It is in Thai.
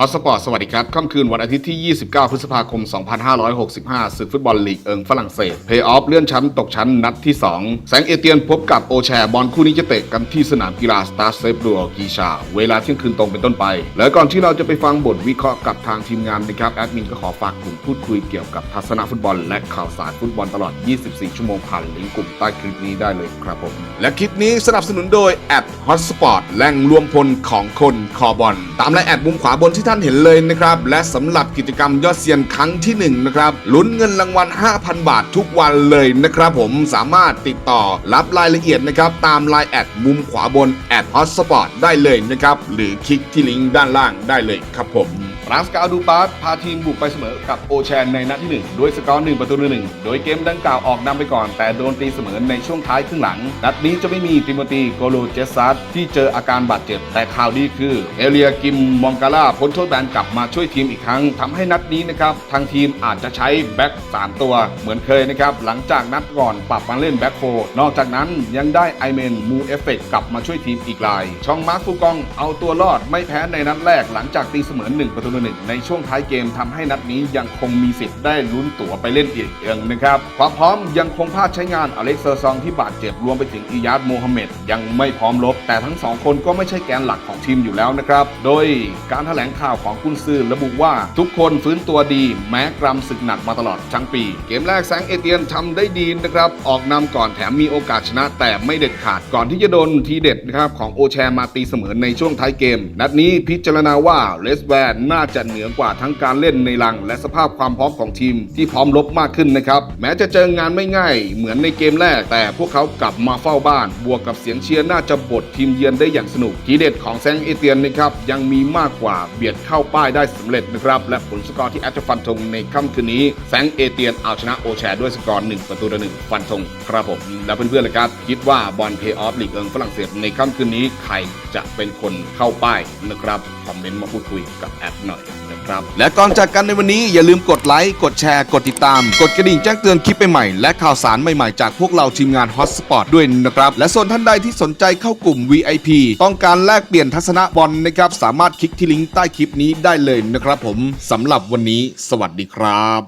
ฮอตสปอร์ตสวัสดีครับค่ำคืนวันอาทิตย์ที่ 29 พฤษภาคม 2565ศึกฟุตบอลลีกเอิงฝรั่งเศส เพย์ออฟเลื่อนชั้นตกชั้นนัดที่ 2 แสงเอเตียนพบกับโอแชร์บอลคู่นี้จะเตะกันที่สนามกีฬาสตาร์เซฟดัวกีชา เวลาเที่ยงคืนตรงเป็นต้นไป แล้วก่อนที่เราจะไปฟังบทวิเคราะห์กับทางทีมงานนะครับแอดมินก็ขอฝากกลุ่มพูดคุยเกี่ยวกับทัศนฟุตบอล และข่าวสารฟุตบอลตลอด 24 ชั่วโมงผ่านลิงก์กลุ่มใต้คลิปนี้ได้เลยครับผมและคลิปนี้สนับสนุนโดยแอด ฮอตสปอร์ตแหล่งรวมพลของคนคอบอลตามรายแอดมุมขวาบนที่ท่านเห็นเลยนะครับ และสำหรับกิจกรรมยอดเซียนครั้งที่1นะครับลุ้นเงินรางวัล 5,000 บาททุกวันเลยนะครับผมสามารถติดต่อรับรายละเอียดนะครับตามไลน์แอดมุมขวาบนแอดฮอตสปอร์ตได้เลยนะครับหรือคลิกที่ลิงก์ด้านล่างได้เลยครับผม รานสกาดูปาร์ตพาทีมบุกไปเสมอกับโอแชนในนัดที่ 1 ด้วยสกอร์1ประตูต่อหนึ่งโดยเกมดังกล่าวออกนำไปก่อน แต่โดนตีเสมอในช่วงท้ายครึ่งหลัง นัดนี้จะไม่มีติโมตีโกโลเจสซัสที่เจออาการบาดเจ็บ แต่ข่าวดีคือ เอเลียกิมมองกาล่าพ้นโทษแบนกลับมาช่วยทีมอีกครั้งทำให้นัดนี้นะครับทางทีมอาจจะใช้แบ็ก3ตัวเหมือนเคยนะครับหลังจากนัดก่อนปรับมาเล่นแบ็กโฟนอกจากนั้นยังได้ไอเมนมูเอฟเฟกกลับมาช่วยทีมอีกราย ช่องมาร์คฟูกองเอาตัวรอดไม่แพ้ในนัดแรกหลังจากตีเสมอ1ประตูต่อหนึ่งในช่วงท้ายเกมทำให้นัดนี้ยังคงมีสิทธิ์ได้ลุ้นตั๋วไปเล่นอีกเองนะครับความพร้อมยังคงพลาดใช้งานอเล็กเซอร์ซองที่บาดเจ็บรวมไปถึงอียาดโมฮัมเหม็ดยังไม่พร้อมลบ แต่ทั้งสองคนก็ไม่ใช่แกนหลักของทีมอยู่แล้วนะครับ โดยการแถลงข่าวของกุนซือระบุว่าทุกคนฟื้นตัวดี แม้กรัมศึกหนักมาตลอดทั้งปี เกมแรกแสงเอเตียนทำได้ดีนะครับออกนำก่อนแถมมีโอกาสชนะ แต่ไม่เด็ดขาดก่อนที่จะโดนทีเด็ดนะครับของโอแชมาตีเสมอในช่วงท้ายเกม นัดนี้พิจารณาว่าเลสแวนน่าจะเหนือกว่าทั้งการเล่นในรัง และสภาพความพร้อมของทีมที่พร้อมรบมากขึ้นนะครับ แม้จะเจองานไม่ง่ายเหมือนในเกมแรก แต่พวกเขากลับมาเฝ้าบ้าน บวกกับเสียงเชียร์น่าจะบดทีมเยือนได้อย่างสนุกทีเด็ดของแซงเอเตียนนะครับยังมีมากกว่าเบียดเข้าป้ายได้สำเร็จนะครับและผลสกอร์ที่แอตฟันธงในค่ำคืนนี้แซงเอเตียนเอาชนะโอแชร์ด้วยสกอร์1ประตูต่อหนึ่งฟันธงครับผมและเพื่อนๆเลยครับคิดว่าบอลเพย์ออฟลีกเอิงฝรั่งเศสในค่ำคืนนี้ใครจะเป็นคนเข้าป้ายนะครับคอมเมนต์มาพูดคุยกับแอดหน่อยนะครับ และก่อนจากกันในวันนี้อย่าลืมกดไลค์ กดแชร์ กดติดตาม กดกระดิ่งแจ้งเตือนคลิปใหม่ๆและข่าวสารใหม่ๆจากพวกเราทีมงาน Hotspot ด้วยนะครับ และส่วนท่านใดที่สนใจเข้ากลุ่ม VIP ต้องการแลกเปลี่ยนทัศนะบอลนะครับ สามารถคลิกที่ลิงก์ใต้คลิปนี้ได้เลยนะครับผมสำหรับวันนี้ สวัสดีครับ